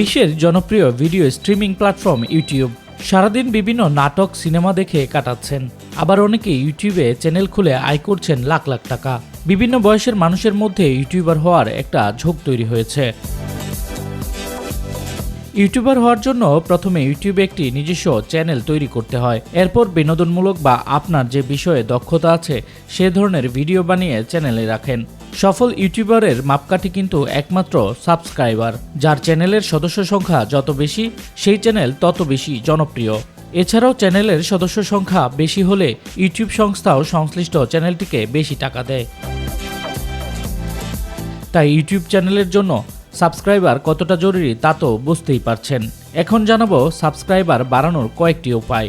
বিশ্বের জনপ্রিয় video streaming platform YouTube. সারাদিন বিভিন্ন নাটক, সিনেমা দেখে কাটাচ্ছেন। আবার অনেকে ইউটিউবে চ্যানেল খুলে আয় করছেন লাখ লাখ টাকা। বিভিন্ন বয়সের মানুষের মধ্যে ইউটিউবার হওয়ার একটা ঝোঁক তৈরি হয়েছে। ইউটিউবার হওয়ার জন্য প্রথমে ইউটিউবে একটি নিজস্ব চ্যানেল তৈরি করতে হয়। এরপর বিনোদনমূলক বা আপনার যে বিষয়ে দক্ষতা আছে, সে ধরনের ভিডিও বানিয়ে চ্যানেলে রাখেন। সফল ইউটিউবারের মাপকাঠি কিন্তু একমাত্র সাবস্ক্রাইবার, যার চ্যানেলের সদস্য সংখ্যা যত বেশি, সেই চ্যানেল তত বেশি জনপ্রিয়। এছাড়াও চ্যানেলের সদস্য সংখ্যা বেশি হলে ইউটিউব সংস্থাও সংশ্লিষ্ট চ্যানেলটিকে বেশি টাকা দেয়। তাই ইউটিউব চ্যানেলের জন্য সাবস্ক্রাইবার কতটা জরুরি তা তো বুঝতেই পারছেন। এখন জানাব সাবস্ক্রাইবার বাড়ানোর কয়েকটি উপায়।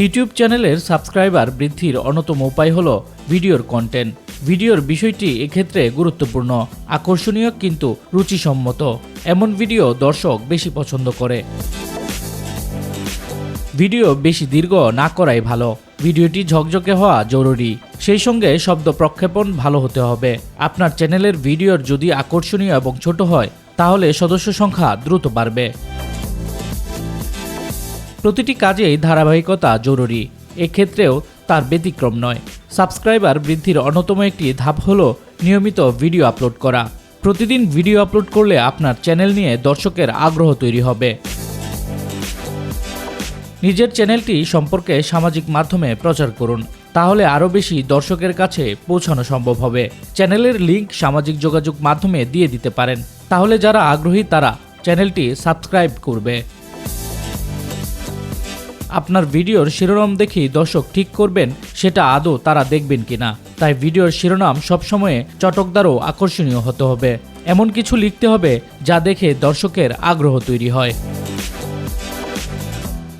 ইউটিউব চ্যানেলের সাবস্ক্রাইবার বৃদ্ধির অন্যতম উপায় হল ভিডিওর কন্টেন্ট ভিডিওর বিষয়টি এক্ষেত্রে গুরুত্বপূর্ণ, আকর্ষণীয় কিন্তু রুচিসম্মত। এমন ভিডিও দর্শক বেশি পছন্দ করে। ভিডিও বেশি দীর্ঘ না করাই ভালো। ভিডিওটি ঝকঝকে হওয়া জরুরি। সেই সঙ্গে শব্দ প্রক্ষেপণ ভালো হতে হবে। আপনার চ্যানেলের ভিডিওর যদি আকর্ষণীয় এবং ছোট হয়, তাহলে সদস্য সংখ্যা দ্রুত বাড়বে। প্রতিটি কাজেই ধারাবাহিকতা জরুরি। এক্ষেত্রেও তার ব্যতিক্রম নয়। সাবস্ক্রাইবার বৃদ্ধির অন্যতম একটি ধাপ হল নিয়মিত ভিডিও আপলোড করা। প্রতিদিন ভিডিও আপলোড করলে আপনার চ্যানেল নিয়ে দর্শকের আগ্রহ তৈরি হবে। নিজের চ্যানেলটি সম্পর্কে সামাজিক মাধ্যমে প্রচার করুন। তাহলে আরও বেশি দর্শকের কাছে পৌঁছানো সম্ভব হবে। চ্যানেলের লিঙ্ক সামাজিক যোগাযোগ মাধ্যমে দিয়ে দিতে পারেন। তাহলে যারা আগ্রহী, তারা চ্যানেলটি সাবস্ক্রাইব করবে। আপনার ভিডিওর শিরোনাম দেখেই দর্শক ঠিক করবেন, সেটা আদৌ তারা দেখবেন কিনা। তাই ভিডিওর শিরোনাম সবসময় চটকদারও আকর্ষণীয় হতে হবে। এমন কিছু লিখতে হবে, যা দেখে দর্শকের আগ্রহ তৈরি হয়।